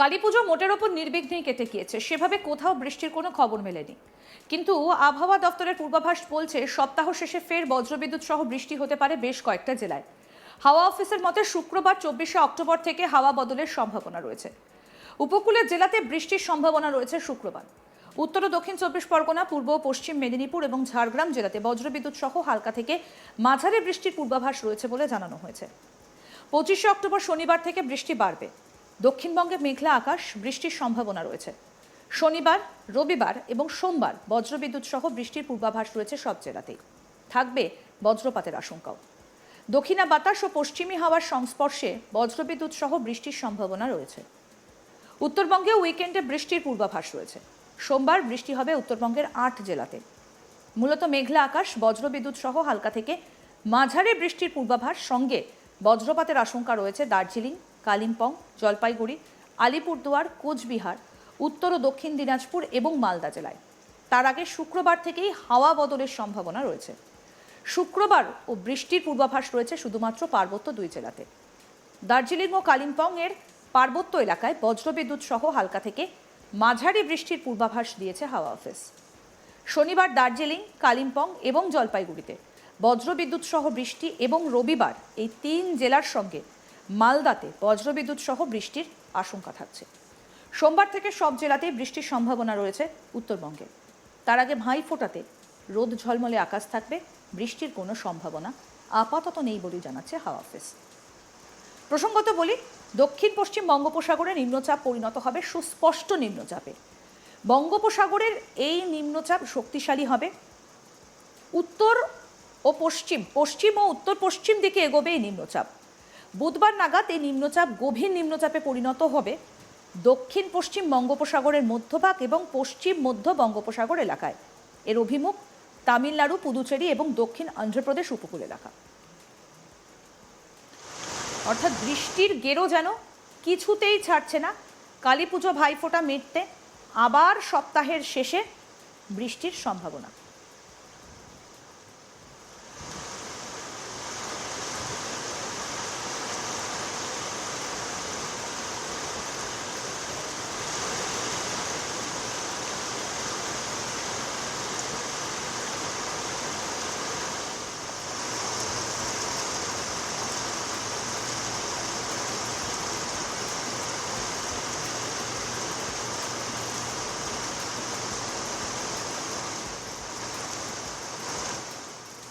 কালী পুজো মোটের ওপর নির্বিঘ্নেই কেটে গিয়েছে। সেভাবে কোথাও বৃষ্টির কোনো খবর মেলেনি। কিন্তু আবহাওয়া দপ্তরের পূর্বাভাস বলছে, সপ্তাহ শেষে ফের বজ্রবিদ্যুৎ সহ বৃষ্টি হতে পারে বেশ কয়েকটা জেলায়। হাওয়া অফিসের মতে, শুক্রবার চব্বিশে অক্টোবর থেকে হাওয়া বদলের সম্ভাবনা রয়েছে। উপকূলের জেলাতে বৃষ্টির সম্ভাবনা রয়েছে শুক্রবার। উত্তর ও দক্ষিণ চব্বিশ পরগনা, পূর্ব পশ্চিম মেদিনীপুর এবং ঝাড়গ্রাম জেলাতে বজ্রবিদ্যুৎ সহ হালকা থেকে মাঝারি বৃষ্টির পূর্বাভাস রয়েছে বলে জানানো হয়েছে। পঁচিশে অক্টোবর শনিবার থেকে বৃষ্টি বাড়বে। দক্ষিণবঙ্গে মেঘলা আকাশ, বৃষ্টির সম্ভাবনা রয়েছে। শনিবার, রবিবার এবং সোমবার বজ্রবিদ্যুৎ সহ বৃষ্টির পূর্বাভাস রয়েছে সব জেলাতেই। থাকবে বজ্রপাতের আশঙ্কাও। দক্ষিণা বাতাস ও পশ্চিমী হাওয়ার সংস্পর্শে বজ্রবিদ্যুৎ সহ বৃষ্টির সম্ভাবনা রয়েছে। উত্তরবঙ্গে উইকেন্ডে বৃষ্টির পূর্বাভাস রয়েছে। সোমবার বৃষ্টি হবে উত্তরবঙ্গের আট জেলাতে। মূলত মেঘলা আকাশ, বজ্রবিদ্যুৎ সহ হালকা থেকে মাঝারি বৃষ্টির পূর্বাভাস, সঙ্গে বজ্রপাতের আশঙ্কা রয়েছে দার্জিলিং কালিম্পং, জলপাইগুড়ি, আলিপুরদুয়ার, কোচবিহার, উত্তর ও দক্ষিণ দিনাজপুর এবং মালদা জেলায়। তার আগে শুক্রবার থেকেই হাওয়া বদলের সম্ভাবনা রয়েছে। শুক্রবার ও বৃষ্টির পূর্বাভাস রয়েছে শুধুমাত্র পার্বত্য দুই জেলাতে। দার্জিলিং ও কালিম্পং এর পার্বত্য এলাকায় বজ্রবিদ্যুৎ সহ হালকা থেকে মাঝারি বৃষ্টির পূর্বাভাস দিয়েছে হাওয়া অফিস। শনিবার দার্জিলিং, কালিম্পং এবং জলপাইগুড়িতে বজ্রবিদ্যুৎ সহ বৃষ্টি এবং রবিবার এই তিন জেলার সঙ্গে মালদাতে বজ্রবিদ্যুৎ সহ বৃষ্টির আশঙ্কা থাকছে। সোমবার থেকে সব জেলাতেই বৃষ্টির সম্ভাবনা রয়েছে উত্তরবঙ্গে। তার আগে ভাই ফোটাতে রোদ ঝলমলে আকাশ থাকবে, বৃষ্টির কোনো সম্ভাবনা আপাতত নেই বলে জানাচ্ছে হাওয়া অফিস। প্রসঙ্গত বলি দক্ষিণ পশ্চিম বঙ্গোপসাগরে নিম্নচাপ পরিণত হবে সুস্পষ্ট নিম্নচাপে। বঙ্গোপসাগরের এই নিম্নচাপ শক্তিশালী হবে। উত্তর ও পশ্চিম পশ্চিম ও উত্তর পশ্চিম দিকে এগোবে এই নিম্নচাপ। বুধবার নাগাদ এই নিম্নচাপ গভীর নিম্নচাপে পরিণত হবে। দক্ষিণ পশ্চিম বঙ্গোপসাগরের মধ্যভাগ এবং পশ্চিম মধ্য বঙ্গোপসাগর এলাকায়। এর অভিমুখ তামিলনাড়ু, পুদুচেরি এবং দক্ষিণ অন্ধ্রপ্রদেশ উপকূল এলাকা। অর্থাৎ বৃষ্টির গেরো যেন কিছুতেই ছাড়ছে না। কালী পুজো ভাইফোঁটা মিটতে আবার সপ্তাহের শেষে বৃষ্টির সম্ভাবনা।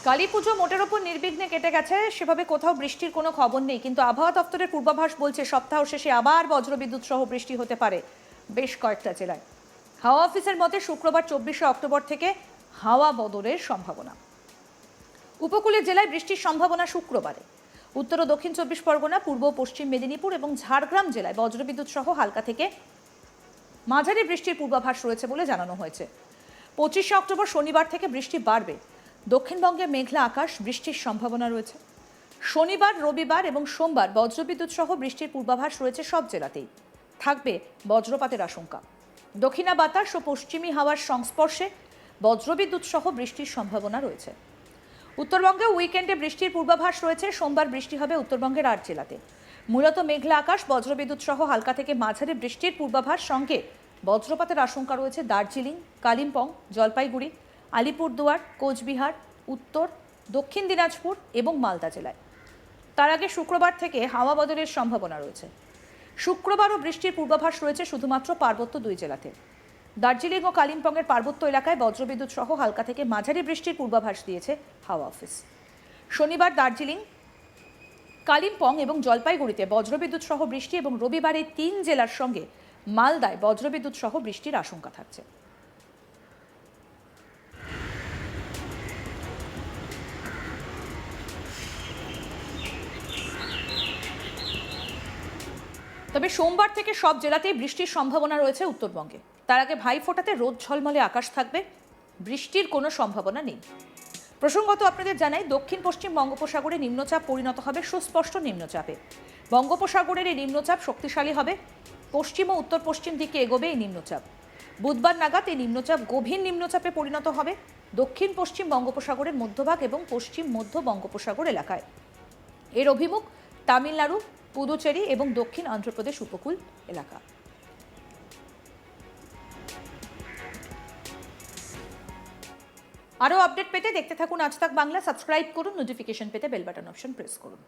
কালী পুজো মোটের ওপর নির্বিঘ্নে কেটে গেছে। সেভাবে কোথাও বৃষ্টির কোনো খবর নেই। কিন্তু আবহাওয়া দপ্তরের পূর্বাভাস বলছে, সপ্তাহ শেষে আবার বজ্রবিদ্যুৎ সহ বৃষ্টি হতে পারে বেশ কয়েকটা জেলায়। হাওয়া অফিসের মতে, শুক্রবার চব্বিশে অক্টোবর থেকে হাওয়া বদলের সম্ভাবনা। উপকূলের জেলায় বৃষ্টির সম্ভাবনা শুক্রবারে। উত্তর ও দক্ষিণ চব্বিশ পরগনা, পূর্ব পশ্চিম মেদিনীপুর এবং ঝাড়গ্রাম জেলায় বজ্রবিদ্যুৎ সহ হালকা থেকে মাঝারি বৃষ্টির পূর্বাভাস রয়েছে বলে জানানো হয়েছে। পঁচিশে অক্টোবর শনিবার থেকে বৃষ্টি বাড়বে। দক্ষিণবঙ্গে মেঘলা আকাশ, বৃষ্টির সম্ভাবনা রয়েছে। শনিবার, রবিবার এবং সোমবার বজ্রবিদ্যুৎ সহ বৃষ্টির পূর্বাভাস রয়েছে সব জেলাতেই। থাকবে বজ্রপাতের আশঙ্কা। দক্ষিণা বাতাস ও পশ্চিমী হাওয়ার সংস্পর্শে বজ্রবিদ্যুৎ সহ বৃষ্টির সম্ভাবনা রয়েছে। উত্তরবঙ্গে উইকেন্ডে বৃষ্টির পূর্বাভাস রয়েছে, সোমবার বৃষ্টি হবে উত্তরবঙ্গের আট জেলাতে। মূলত মেঘলা আকাশ, বজ্রবিদ্যুৎ সহ হালকা থেকে মাঝারি বৃষ্টির পূর্বাভাস সঙ্গে বজ্রপাতের আশঙ্কা রয়েছে দার্জিলিং, কালিম্পং, জলপাইগুড়ি আলিপুরদুয়ার, কোচবিহার, উত্তর, দক্ষিণ দিনাজপুর এবং মালদা জেলায়। তার আগে শুক্রবার থেকে হাওয়া বদলের সম্ভাবনা রয়েছে। শুক্রবারও বৃষ্টির পূর্বাভাস রয়েছে শুধুমাত্র পার্বত্য দুই জেলাতে। দার্জিলিং ও কালিম্পংয়ের পার্বত্য এলাকায় বজ্রবিদ্যুৎ সহ হালকা থেকে মাঝারি বৃষ্টির পূর্বাভাস দিয়েছে হাওয়া অফিস। শনিবার দার্জিলিং, কালিম্পং এবং জলপাইগুড়িতে বজ্রবিদ্যুৎ সহ বৃষ্টি এবং রবিবার তিন জেলার সঙ্গে মালদায় বজ্রবিদ্যুৎ সহ বৃষ্টির আশঙ্কা থাকছে। তবে সোমবার থেকে সব জেলাতেই বৃষ্টির সম্ভাবনা রয়েছে উত্তরবঙ্গে। তার আগে ভাই ফোটাতে রোদ ঝলমলে আকাশ থাকবে, বৃষ্টির কোনো সম্ভাবনা নেই। প্রসঙ্গত আপনাদের জানাই, দক্ষিণ পশ্চিম বঙ্গোপসাগরে নিম্নচাপ পরিণত হবে সুস্পষ্ট নিম্নচাপে। বঙ্গোপসাগরের এই নিম্নচাপ শক্তিশালী হবে, পশ্চিম ও উত্তর পশ্চিম দিকে এগোবে এই নিম্নচাপ। বুধবার নাগাদ এই নিম্নচাপ গভীর নিম্নচাপে পরিণত হবে, দক্ষিণ পশ্চিম বঙ্গোপসাগরের মধ্যভাগ এবং পশ্চিম মধ্য বঙ্গোপসাগর এলাকায়। এর অভিমুখ তামিলনাড়ু পুদুচেরি এবং দক্ষিণ অন্ধ্রপ্রদেশ উপকূল এলাকা। আরও আপডেট পেতে দেখতে থাকুন আজ তাক বাংলা, সাবস্ক্রাইব করুন, নোটিফিকেশন পেতে বেল বাটন অপশন প্রেস করুন।